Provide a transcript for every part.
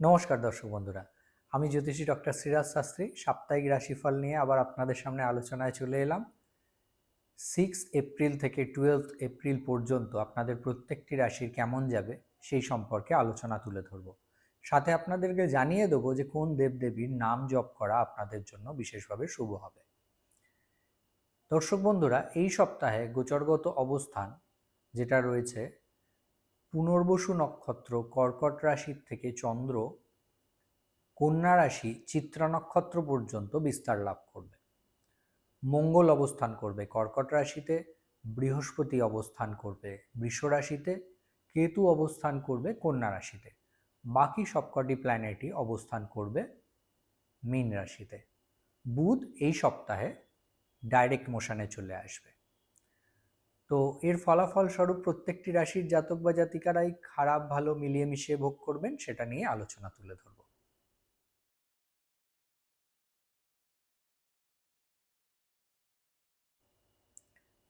নমস্কার দর্শক বন্ধুরা, আমি জ্যোতিষী ডক্টর সিরাজ শাস্ত্রী, সাপ্তাহিক রাশিফল নিয়ে আবার আপনাদের সামনে আলোচনায় চলে এলাম। সিক্স এপ্রিল থেকে টুয়েলভ এপ্রিল পর্যন্ত আপনাদের প্রত্যেকটি রাশির কেমন যাবে সেই সম্পর্কে আলোচনা তুলে ধরব। সাথে আপনাদেরকে জানিয়ে দেবো যে কোন দেবদেবীর নাম জপ করা আপনাদের জন্য বিশেষভাবে শুভ হবে। দর্শক বন্ধুরা, এই সপ্তাহে গোচরগত অবস্থান যেটা রয়েছে পুনর্বসু নক্ষত্র কর্কট রাশির থেকে চন্দ্র কন্যা রাশি চিত্রা নক্ষত্র পর্যন্ত বিস্তার লাভ করবে। মঙ্গল অবস্থান করবে কর্কট রাশিতে, বৃহস্পতি অবস্থান করবে বৃষ রাশিতে, কেতু অবস্থান করবে কন্যা রাশিতে। বাকি সবকটি প্ল্যানেটই অবস্থান করবে মীন রাশিতে। বুধ এই সপ্তাহে ডাইরেক্ট মোশনে চলে আসবে। তো এর ফলাফল স্বরূপ প্রত্যেকটি রাশির জাতক বা জাতিকারাই খারাপ, ভালো, মিলিয়ে মিশিয়ে ভোগ করবেন, সেটা নিয়ে আলোচনা তুলে ধরব।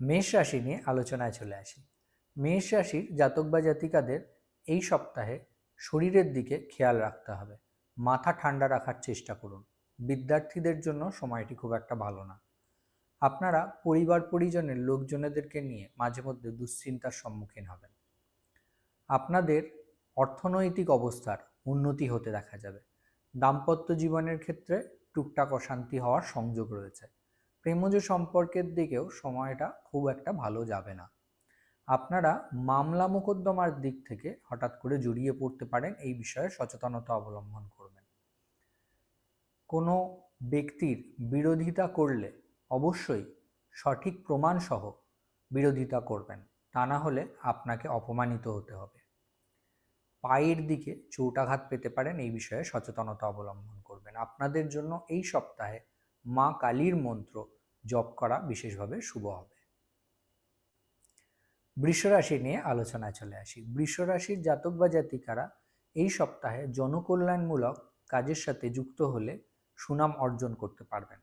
মেষ রাশি নিয়ে আলোচনায় চলে আসি। মেষ রাশির জাতক বা জাতিকাদের এই সপ্তাহে শরীরের দিকে খেয়াল রাখতে হবে। মাথা ঠান্ডা রাখার চেষ্টা করুন। বিদ্যার্থীদের জন্য সময়টি খুব একটা ভালো না। আপনারা পরিবার পরিজনের লোকজনেদেরকে নিয়ে মাঝে মধ্যে দুশ্চিন্তার সম্মুখীন হবেন। আপনাদের অর্থনৈতিক অবস্থার উন্নতি হতে দেখা যাবে। দাম্পত্য জীবনের ক্ষেত্রে টুকটাক অশান্তি হওয়ার সংযোগ রয়েছে। প্রেমজ সম্পর্কের দিকেও সময়টা খুব একটা ভালো যাবে না। আপনারা মামলা মোকদ্দমার দিক থেকে হঠাৎ করে জড়িয়ে পড়তে পারেন এই বিষয়ে সচেতনতা অবলম্বন করবেন। কোনো ব্যক্তির বিরোধিতা করলে অবশ্যই সঠিক প্রমাণসহ বিরোধিতা করবেন। তা না হলে আপনাকে অপমানিত হতে হবে। পায়ের দিকে চৌটাঘাত পেতে পারেন এই বিষয়ে সচেতনতা অবলম্বন করবেন। আপনাদের জন্য এই সপ্তাহে মা কালীর মন্ত্র জপ করা বিশেষভাবে শুভ হবে। বৃষরাশি নিয়ে আলোচনায় চলে আসি। বৃষরাশির জাতক বা জাতিকারা এই সপ্তাহে জনকল্যাণমূলক কাজের সাথে যুক্ত হলে সুনাম অর্জন করতে পারবেন।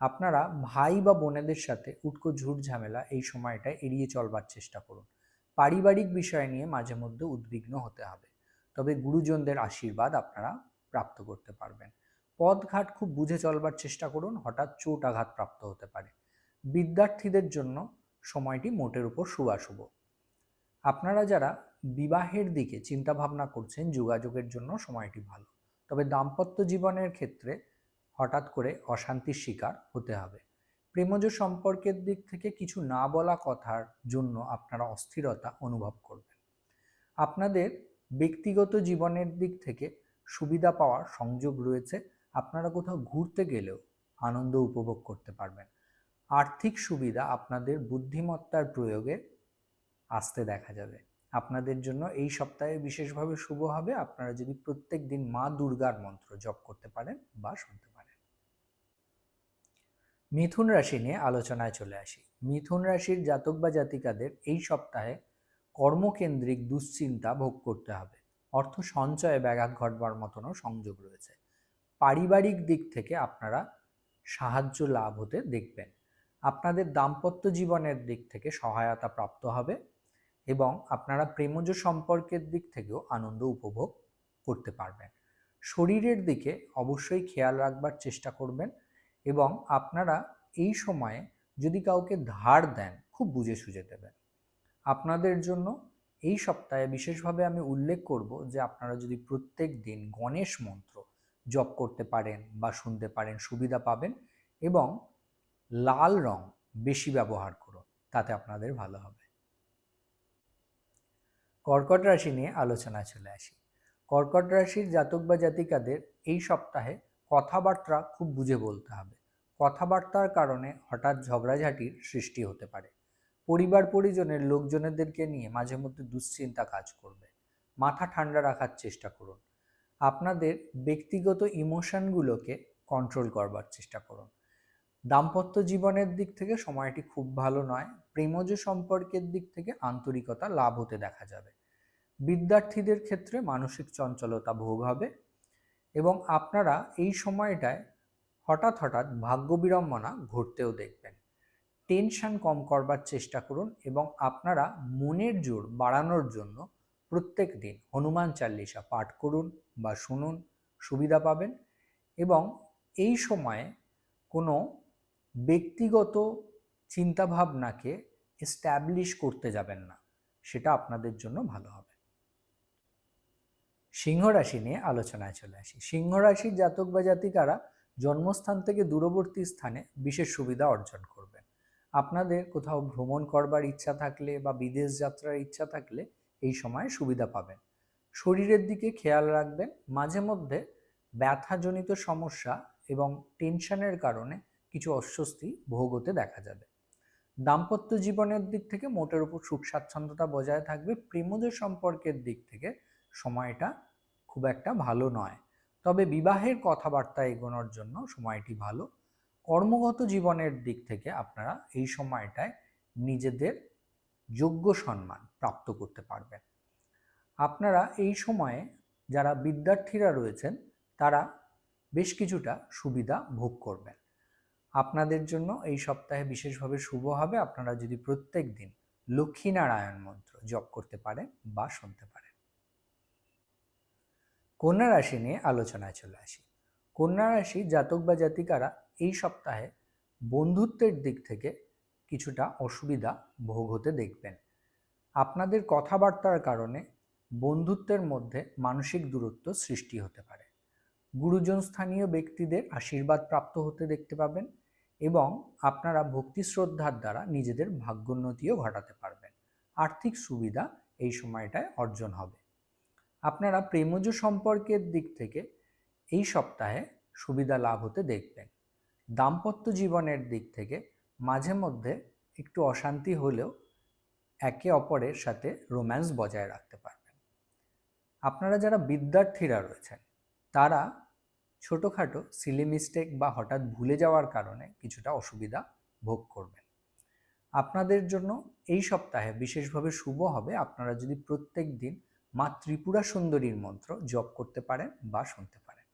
আপনারা ভাই বা বোনেদের সাথে উটকো ঝুট ঝামেলা এই সময়টা এড়িয়ে চলবার চেষ্টা করুন। পারিবারিক বিষয় নিয়ে মাঝে মধ্যে উদ্বিগ্ন হতে হবে। তবে গুরুজনদের আশীর্বাদ আপনারা প্রাপ্ত করতে পারবেন। পথঘাট খুব বুঝে চলবার চেষ্টা করুন, হঠাৎ চোট আঘাত প্রাপ্ত হতে পারে। বিদ্যার্থীদের জন্য সময়টি মোটের উপর শুভাশুভ। আপনারা যারা বিবাহের দিকে চিন্তা ভাবনা করছেন, যোগাযোগের জন্য সময়টি ভালো। তবে দাম্পত্য জীবনের ক্ষেত্রে হঠাৎ করে অশান্তির শিকার হতে হবে। প্রেমজ সম্পর্কের দিক থেকে কিছু না বলা কথার জন্য আপনারা অস্থিরতা অনুভব করবেন। আপনাদের ব্যক্তিগত জীবনের দিক থেকে সুবিধা পাওয়ার সংযোগ রয়েছে। আপনারা কোথাও ঘুরতে গেলেও আনন্দ উপভোগ করতে পারবেন। আর্থিক সুবিধা আপনাদের বুদ্ধিমত্তার প্রয়োগে আসতে দেখা যাবে। আপনাদের জন্য এই সপ্তাহে বিশেষভাবে শুভ হবে। আপনারা যদি প্রত্যেক দিন মা দুর্গার মন্ত্র জপ করতে পারেন বা শুনতে মিথুন রাশি নিয়ে আলোচনায় চলে আসি। মিথুন রাশির জাতক বা জাতিকাদের এই সপ্তাহে কর্মকেন্দ্রিক দুশ্চিন্তা ভোগ করতে হবে। অর্থ সঞ্চয়ে ব্যাঘাত ঘটবার মতনও সংযোগ রয়েছে। পারিবারিক দিক থেকে আপনারা সাহায্য লাভ হতে দেখবেন। আপনাদের দাম্পত্য জীবনের দিক থেকে সহায়তা প্রাপ্ত হবে এবং আপনারা প্রেমজ সম্পর্কের দিক থেকেও আনন্দ উপভোগ করতে পারবেন। শরীরের দিকে অবশ্যই খেয়াল রাখবার চেষ্টা করবেন। এবং আপনারা এই সময়ে যদি কাউকে ধার দেন, খুব বুঝে সুঝে দেবেন। আপনাদের জন্য এই সপ্তাহে বিশেষভাবে আমি উল্লেখ করব যে আপনারা যদি প্রত্যেক দিন গণেশ মন্ত্র জপ করতে পারেন বা শুনতে পারেন, সুবিধা পাবেন এবং লাল রং বেশি ব্যবহার করুন, তাতে আপনাদের ভালো হবে। কর্কট রাশি নিয়ে আলোচনা চলে আসি। কর্কট রাশির জাতক বা জাতিকাদের এই সপ্তাহে কথাবার্তা খুব বুঝে বলতে হবে। কথাবার্তার কারণে হঠাৎ ঝগড়াঝাটির সৃষ্টি হতে পারে। পরিবার পরিজনের লোকজনেদেরকে নিয়ে মাঝে মধ্যে দুশ্চিন্তা কাজ করবে। মাথা ঠান্ডা রাখার চেষ্টা করুন। আপনাদের ব্যক্তিগত ইমোশনগুলোকে কন্ট্রোল করবার চেষ্টা করুন। দাম্পত্য জীবনের দিক থেকে সময়টি খুব ভালো নয়, প্রেমজ সম্পর্কের দিক থেকে আন্তরিকতা লাভ হতে দেখা যাবে। বিদ্যার্থীদের ক্ষেত্রে মানসিক চঞ্চলতা ভোগ হবে এবং আপনারা এই সময়টায় হঠাৎ হঠাৎ ভাগ্য বিড়ম্বনা ঘটতেও দেখবেন। টেনশন কম করবার চেষ্টা করুন এবং আপনারা মনের জোর বাড়ানোর জন্য প্রত্যেক দিন হনুমান চাল্লিশা পাঠ করুন বা শুনুন, সুবিধা পাবেন এবং এই সময়ে কোনো ব্যক্তিগত চিন্তাভাবনাকে এস্ট্যাবলিশ করতে যাবেন না, সেটা আপনাদের জন্য ভালো হবে। সিংহ রাশি নিয়ে আলোচনায় চলে আসি। সিংহ রাশির জাতক বা জাতিকারা জন্মস্থান থেকে দূরবর্তী স্থানে বিশেষ সুবিধা অর্জন করবেন আপনাদের কোথাও ভ্রমণ করবার ইচ্ছা থাকলে বা বিদেশ যাত্রার ইচ্ছা থাকলে এই সময় সুবিধা পাবেন। শরীরের দিকে খেয়াল রাখবেন। মাঝে মধ্যে ব্যথাজনিত সমস্যা এবং টেনশনের কারণে কিছু অস্বস্তি ভোগ হতে দেখা যাবে। দাম্পত্য জীবনের দিক থেকে মোটের উপর সুখ স্বাচ্ছন্দ্যতা বজায় থাকবে। প্রেমজ সম্পর্কের দিক থেকে সময়টা খুব একটা ভালো নয়। তবে বিবাহের কথাবার্তা এগোনোর জন্য সময়টি ভালো। কর্মগত জীবনের দিক থেকে আপনারা এই সময়টায় নিজেদের যোগ্য সম্মান প্রাপ্ত করতে পারবেন। আপনারা এই সময়ে যারা বিদ্যার্থীরা রয়েছেন, তারা বেশ কিছুটা সুবিধা ভোগ করবেন। আপনাদের জন্য এই সপ্তাহে বিশেষভাবে শুভ হবে। আপনারা যদি প্রত্যেক দিন লক্ষ্মীনারায়ণ মন্ত্র জপ করতে পারেন বা শুনতে পারেন। কন্যা রাশি নিয়ে আলোচনায় চলে আসি। কন্যা রাশি জাতক বা জাতিকারা এই সপ্তাহে বন্ধুত্বের দিক থেকে কিছুটা অসুবিধা ভোগ হতে দেখবেন। আপনাদের কথাবার্তার কারণে বন্ধুত্বের মধ্যে মানসিক দূরত্ব সৃষ্টি হতে পারে। গুরুজন স্থানীয় ব্যক্তিদের আশীর্বাদ প্রাপ্ত হতে দেখতে পাবেন এবং আপনারা ভক্তি শ্রদ্ধার দ্বারা নিজেদের ভাগ্যোন্নতিও ঘটাতে পারবেন। আর্থিক সুবিধা এই সময়টায় অর্জন হবে। আপনারা প্রেমজ সম্পর্কের দিক থেকে এই সপ্তাহে সুবিধা লাভ হতে দেখবেন। দাম্পত্য জীবনের দিক থেকে মাঝে মধ্যে একটু অশান্তি হলেও একে অপরের সাথে রোম্যান্স বজায় রাখতে পারবেন। আপনারা যারা বিদ্যার্থীরা রয়েছেন, তারা ছোটোখাটো সিলি মিস্টেক বা হঠাৎ ভুলে যাওয়ার কারণে কিছুটা অসুবিধা ভোগ করবেন। আপনাদের জন্য এই সপ্তাহে বিশেষভাবে শুভ হবে। আপনারা যদি প্রত্যেক দিন মা ত্রিপুরা সুন্দরীর মন্ত্র জপ করতে পারেন বা শুনতে পারেন।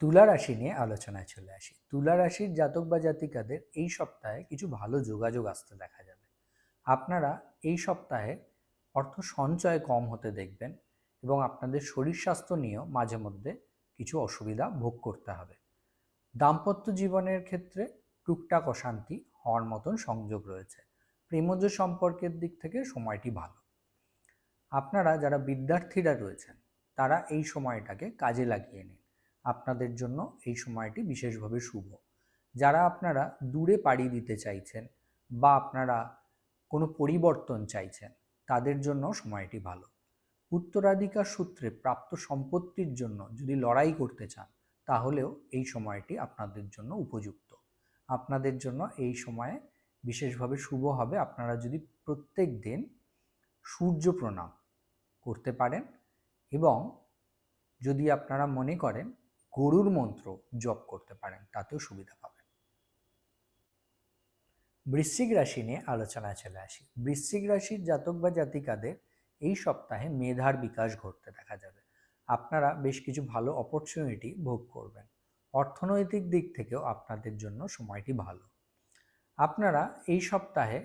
তুলা রাশি নিয়ে আলোচনায় চলে আসি। তুলা রাশির জাতক বা জাতিকাদের এই সপ্তাহে কিছু ভালো যোগাযোগ আসতে দেখা যাবে। আপনারা এই সপ্তাহে অর্থ সঞ্চয় কম হতে দেখবেন এবং আপনাদের শরীর স্বাস্থ্য নিয়েও মাঝে মধ্যে কিছু অসুবিধা ভোগ করতে হবে। দাম্পত্য জীবনের ক্ষেত্রে টুকটাক অশান্তি হওয়ার মতন সংযোগ রয়েছে। প্রেমজ সম্পর্কের দিক থেকে সময়টি ভালো। আপনারা যারা বিদ্যার্থীরা রয়েছেন, তারা এই সময়টাকে কাজে লাগিয়ে নিন। আপনাদের জন্য এই সময়টি বিশেষভাবে শুভ। যারা আপনারা দূরে পাড়ি দিতে চাইছেন বা আপনারা কোনো পরিবর্তন চাইছেন, তাদের জন্য সময়টি ভালো। উত্তরাধিকার সূত্রে প্রাপ্ত সম্পত্তির জন্য যদি লড়াই করতে চান, তাহলেও এই সময়টি আপনাদের জন্য উপযুক্ত। আপনাদের জন্য এই সময়ে বিশেষভাবে শুভ হবে। আপনারা যদি প্রত্যেক দিন সূর্য প্রণাম করতে পারেন এবং যদি আপনারা মনে করেন গরুর মন্ত্র জপ করতে পারেন, তাতেও সুবিধা পাবেন। বৃশ্চিক রাশি নিয়ে আলোচনায় চলে আসি। বৃশ্চিক রাশির জাতক বা জাতিকাদের এই সপ্তাহে মেধার বিকাশ ঘটতে দেখা যাবে। আপনারা বেশ কিছু ভালো অপরচুনিটি ভোগ করবেন। অর্থনৈতিক দিক থেকেও আপনাদের জন্য সময়টি ভালো। আপনারা এই সপ্তাহে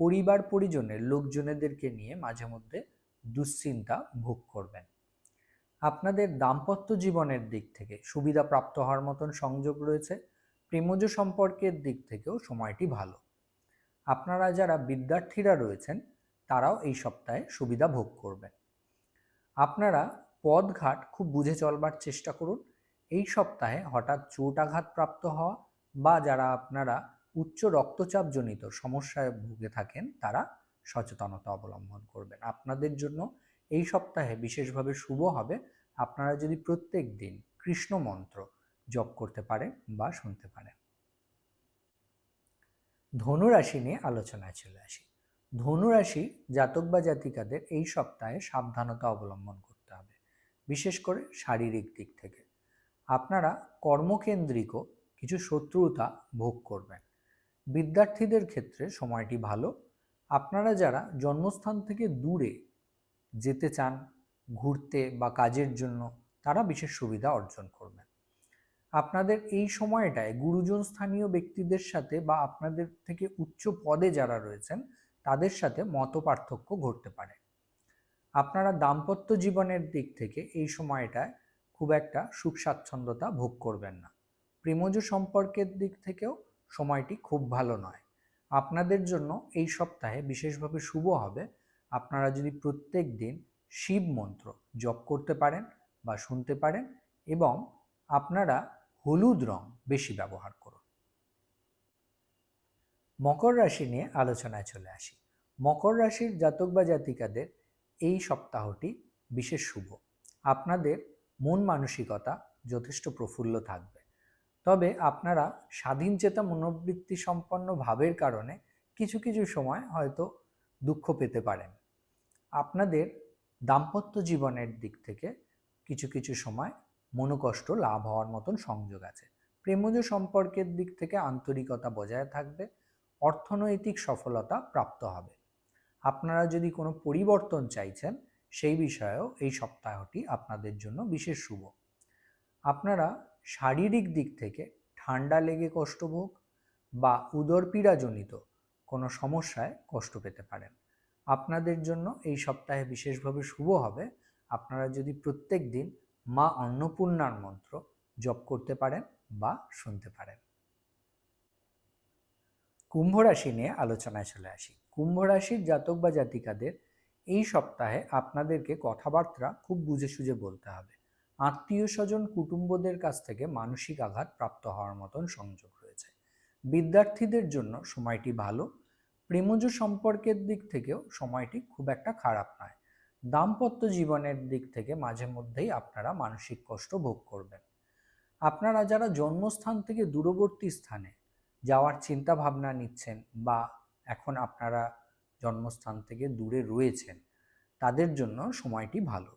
পরিবার পরিজনের লোকজনেদেরকে নিয়ে মাঝে মধ্যে দুশ্চিন্তা ভোগ করবেন। আপনাদের দাম্পত্য জীবনের দিক থেকে সুবিধা প্রাপ্ত হওয়ার মতন সংযোগ রয়েছে, প্রেমজ সম্পর্কের দিক থেকেও সময়টি ভালো। আপনারা যারা বিদ্যার্থীরা রয়েছেন, তারাও এই সপ্তাহে সুবিধা ভোগ করবেন। আপনারা পদঘাট খুব বুঝে চলবার চেষ্টা করুন। এই সপ্তাহে হঠাৎ চোট আঘাত প্রাপ্ত হওয়া বা যারা আপনারা উচ্চ রক্তচাপজনিত সমস্যায় ভুগে থাকেন, তারা সচেতনতা অবলম্বন করবেন। আপনাদের জন্য এই সপ্তাহে বিশেষভাবে শুভ হবে। আপনারা যদি প্রত্যেক দিন কৃষ্ণ মন্ত্র জপ করতে পারেন বা শুনতে পারেন। ধনুরাশি নিয়ে আলোচনায় চলে আসি। ধনুরাশি জাতক বা জাতিকাদের এই সপ্তাহে সাবধানতা অবলম্বন করতে হবে, বিশেষ করে শারীরিক দিক থেকে। আপনারা কর্মকেন্দ্রিকও কিছু শত্রুতা ভোগ করবেন। বিদ্যার্থীদের ক্ষেত্রে সময়টি ভালো আপনারা যারা জন্মস্থান থেকে দূরে যেতে চান, ঘুরতে বা কাজের জন্য, তারা বিশেষ সুবিধা অর্জন করবেন। আপনাদের এই সময়টায় গুরুজন স্থানীয় ব্যক্তিদের সাথে বা আপনাদের থেকে উচ্চ পদে যারা রয়েছেন, তাদের সাথে মত পার্থক্য ঘটতে পারে। আপনারা দাম্পত্য জীবনের দিক থেকে এই সময়টায় খুব একটা সুখ স্বাচ্ছন্দ্যতা ভোগ করবেন না। প্রেমজ সম্পর্কের দিক থেকেও সময়টি খুব ভালো নয়। আপনাদের জন্য এই সপ্তাহে বিশেষভাবে শুভ হবে। আপনারা যদি প্রত্যেক দিন শিব মন্ত্র জপ করতে পারেন বা শুনতে পারেন এবং আপনারা হলুদ রং বেশি ব্যবহার করুন। মকর রাশি নিয়ে আলোচনায় চলে আসি। মকর রাশির জাতক বা জাতিকাদের এই সপ্তাহটি বিশেষ শুভ। আপনাদের মন মানসিকতা যথেষ্ট প্রফুল্ল থাকবে। তবে আপনারা স্বাধীন চেতা মনোবৃত্তি সম্পন্ন ভাবের কারণে কিছু কিছু সময় হয়তো দুঃখ পেতে পারেন। আপনাদের দাম্পত্য জীবনের দিক থেকে কিছু কিছু সময় মনোকষ্ট লাভ হওয়ার মতন সংযোগ আছে। প্রেমজ সম্পর্কের দিক থেকে আন্তরিকতা বজায় থাকবে, অর্থনৈতিক সফলতা প্রাপ্ত হবে। আপনারা যদি কোনো পরিবর্তন চাইছেন, সেই বিষয়েও এই সপ্তাহটি আপনাদের জন্য বিশেষ শুভ। আপনারা শারীরিক দিক থেকে ঠান্ডা লেগে কষ্টভোগ বা উদরপীড়াজনিত কোনো সমস্যায় কষ্ট পেতে পারেন। আপনাদের জন্য এই সপ্তাহে বিশেষভাবে শুভ হবে। আপনারা যদি প্রত্যেক দিন মা অন্নপূর্ণার মন্ত্র জপ করতে পারেন বা শুনতে পারেন। কুম্ভ রাশি নিয়ে আলোচনায় চলে আসি। কুম্ভ রাশির জাতক বা জাতিকাদের এই সপ্তাহে আপনাদেরকে কথাবার্তা খুব বুঝে সুঝে বলতে হবে। আত্মীয় স্বজন কুটুম্বদের কাছ থেকে মানসিক আঘাত প্রাপ্ত হওয়ার মতন সংযোগ রয়েছে। বিদ্যার্থীদের জন্য সময়টি ভালো, প্রেমজ সম্পর্কের দিক থেকেও সময়টি খুব একটা খারাপ নয়। দাম্পত্য জীবনের দিক থেকে মাঝে মধ্যেই আপনারা মানসিক কষ্ট ভোগ করবেন। আপনারা যারা জন্মস্থান থেকে দূরবর্তী স্থানে যাওয়ার চিন্তা ভাবনা নিচ্ছেন বা এখন আপনারা জন্মস্থান থেকে দূরে রয়েছেন, তাদের জন্য সময়টি ভালো।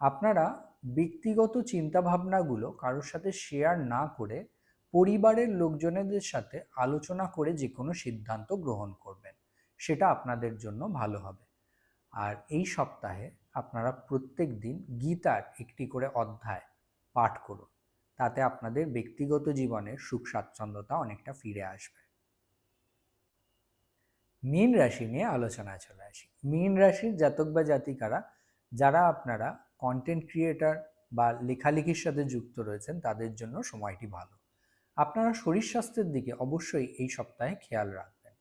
আপনারা ব্যক্তিগত চিন্তাভাবনাগুলো কারোর সাথে শেয়ার না করে পরিবারের লোকজনেদের সাথে আলোচনা করে যে কোনো সিদ্ধান্ত গ্রহণ করবেন। সেটা আপনাদের জন্য ভালো হবে। আর এই সপ্তাহে আপনারা প্রত্যেক দিন গীতার একটি করে অধ্যায় পাঠ করুন। তাতে আপনাদের ব্যক্তিগত জীবনের সুখ, স্বাচ্ছন্দ্যতা অনেকটা ফিরে আসবে। মীন রাশি নিয়ে আলোচনায় চলে আসি। মীন রাশির জাতক বা জাতিকারা, যারা আপনারা কন্টেন্ট ক্রিয়েটার বা লেখালেখির সাথে যুক্ত রয়েছেন, তাদের জন্য সময়টি ভালো। আপনারা শরীর স্বাস্থ্যের দিকে অবশ্যই এই সপ্তাহে খেয়াল রাখবেন।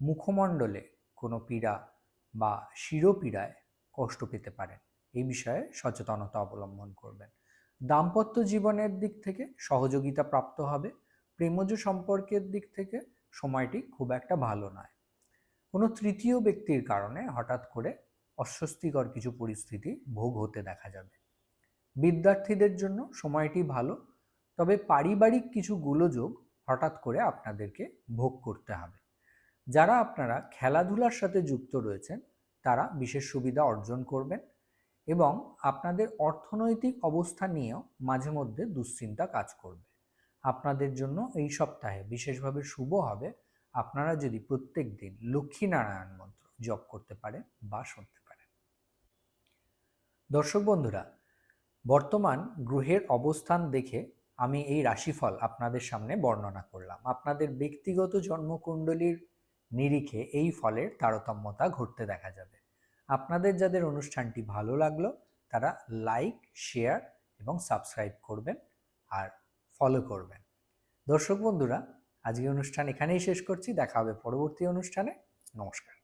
মুখমণ্ডলে কোনো পীড়া বা শিরোপীড়ায় কষ্ট পেতে পারেন। এই বিষয়ে সচেতনতা অবলম্বন করবেন। দাম্পত্য জীবনের দিক থেকে সহযোগিতা প্রাপ্ত হবে। প্রেমজ সম্পর্কের দিক থেকে সময়টি খুব একটা ভালো নয়। কোনো তৃতীয় ব্যক্তির কারণে হঠাৎ করে অস্বস্তিকর কিছু পরিস্থিতি ভোগ হতে দেখা যাবে। বিদ্যার্থীদের জন্য সময়টি ভালো, তবে পারিবারিক কিছু গোলযোগ হঠাৎ করে আপনাদেরকে ভোগ করতে হবে। যারা আপনারা খেলাধুলার সাথে যুক্ত রয়েছেন, তারা বিশেষ সুবিধা অর্জন করবেন এবং আপনাদের অর্থনৈতিক অবস্থা নিয়েও মাঝে মধ্যে দুশ্চিন্তা কাজ করবে। আপনাদের জন্য এই সপ্তাহে বিশেষভাবে শুভ হবে। আপনারা যদি প্রত্যেক দিন লক্ষ্মীনারায়ণ মন্ত্র জপ করতে পারেন বা শুনতে দর্শক বন্ধুরা, বর্তমান গ্রহের অবস্থান দেখে আমি এই রাশিফল আপনাদের সামনে বর্ণনা করলাম। আপনাদের ব্যক্তিগত জন্মকুণ্ডলীর নিরিখে এই ফলের তারতম্যতা ঘটতে দেখা যাবে। আপনাদের যাদের অনুষ্ঠানটি ভালো লাগল, তারা লাইক, শেয়ার এবং সাবস্ক্রাইব করবেন আর ফলো করবেন। দর্শক বন্ধুরা আজকে অনুষ্ঠান এখানেই শেষ করছি। দেখা হবে পরবর্তী অনুষ্ঠানে। নমস্কার।